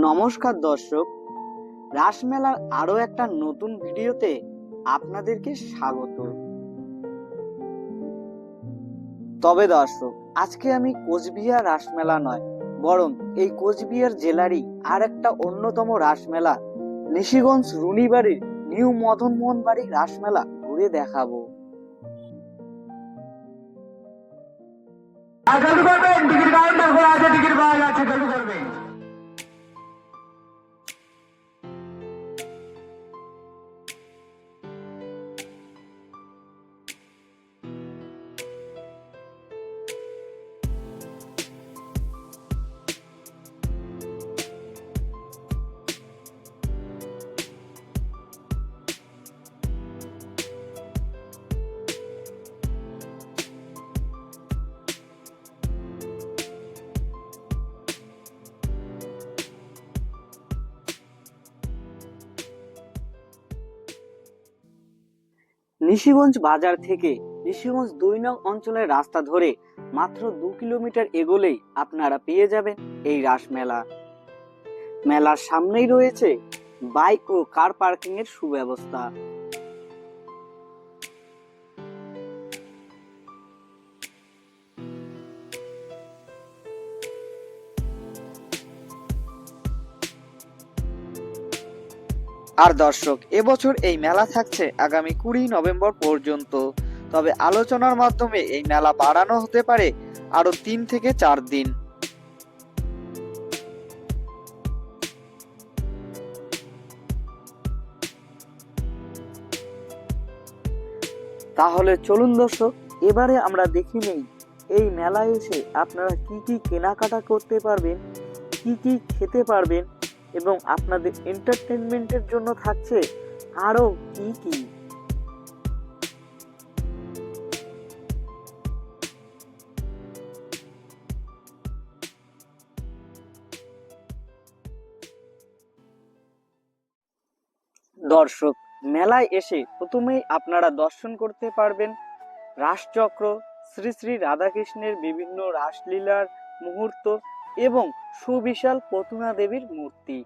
নমস্কার দর্শক। রাসমেলার আরও একটা নতুন ভিডিওতে আপনাদেরকে স্বাগত। তবে দর্শক, আজকে আমি কোচবিহার রাসমেলা নয়, বরং এই কোচবিহার জেলারই আর একটা অন্যতম রাসমেলা, নিশিগঞ্জ রুনিবাড়ির নিউ মদন মোহন বাড়ি রাসমেলা ঘুরে দেখাবো। টিকিট টিকিট পাওয়া যাচ্ছে চালু নিশিগঞ্জ বাজার থেকে নিশিগঞ্জ দুই নং অঞ্চলের রাস্তা ধরে মাত্র দু কিলোমিটার এগোলেই আপনারা পেয়ে যাবেন এই রাস মেলা। মেলার সামনেই রয়েছে বাইক ও কার পার্কিং এর সুব্যবস্থা। আর দর্শক, এবছর এই মেলা থাকছে আগামী কুড়ি নভেম্বর পর্যন্ত। তবে আলোচনার মাধ্যমে এই মেলা বাড়ানো হতে পারে আরও তিন থেকে চার দিন। তাহলে চলুন দর্শক, এবারে আমরা দেখি নেই, এই মেলায় এসে আপনারা কি কি কেনাকাটা করতে পারবেন, কি কি খেতে পারবেন এবং আপনাদের এন্টারটেনমেন্টের জন্য থাকছে আরও কি কি? দর্শক, মেলায় এসে প্রথমেই আপনারা দর্শন করতে পারবেন রাসচক্র, শ্রী শ্রী রাধাকৃষ্ণের বিভিন্ন রাসলীলার মুহূর্ত এবং সুবিশাল প্রতিমা দেবীর মূর্তি।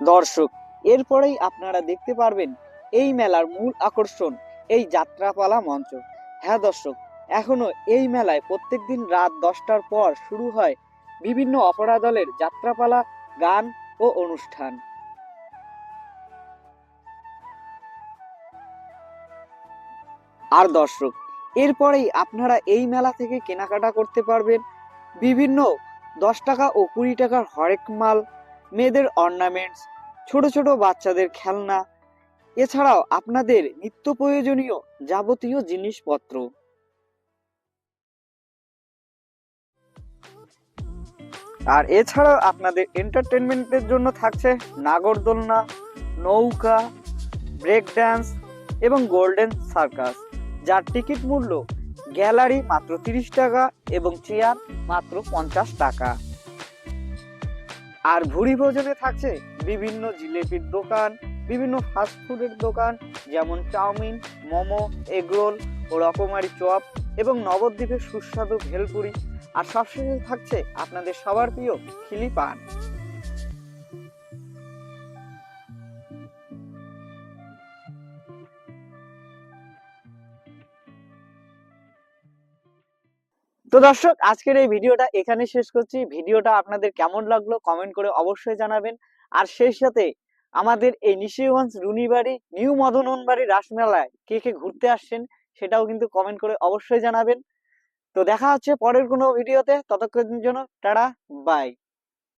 দর্শক, এরপরেই আপনারা দেখতে পারবেন এই মেলার মূল আকর্ষণ, এই যাত্রাপালা মঞ্চ। হ্যাঁ দর্শক, এখনও এই মেলায় প্রত্যেক দিন রাত দশটার পর শুরু হয় বিভিন্ন অপরাধলের যাত্রাপালা, গান ও অনুষ্ঠান। আর দর্শক, এরপরেই আপনারা এই মেলা থেকে কেনাকাটা করতে পারবেন বিভিন্ন দশ টাকা ও কুড়ি টাকার হরেক মাল, মেয়েদের অর্নামেন্টস ছোট ছোট বাচ্চাদের খেলনা, এছাড়াও আপনাদের নিত্য প্রয়োজনীয় যাবতীয় জিনিসপত্র। আর এছাড়াও আপনাদের এন্টারটেনমেন্টের জন্য থাকছে নাগরদোলনা, নৌকা ব্রেক ড্যান্স এবং গোল্ডেন সার্কাস যার টিকিট মূল্য গ্যালারি মাত্র তিরিশ টাকা এবং চেয়ার মাত্র পঞ্চাশ টাকা। আর ভুড়ি ভোজনে থাকছে বিভিন্ন জিলেপির দোকান, বিভিন্ন ফাস্টফুডের দোকান, যেমন চাউমিন, মোমো এগরোল ও রকমারি চপ এবং নবদ্বীপের সুস্বাদু ভেলপুরি। আর সবশেষে থাকছে আপনাদের সবার প্রিয় খিলি পান তো দর্শক, আজকের এই ভিডিওটা এখানে শেষ করছি। ভিডিওটা আপনাদের কেমন লাগল কমেন্ট করে অবশ্যই জানাবেন। আর সেই সাথে আমাদের এই নিশিগঞ্জ রুনিবাড়ি, নিউ মদনবাড়ি রাসমেলায় কে কে ঘুরতে আসছেন সেটাও কিন্তু কমেন্ট করে অবশ্যই জানাবেন। তো দেখা হচ্ছে পরের কোনো ভিডিওতে। ততক্ষণের জন্য টাটা, বাই।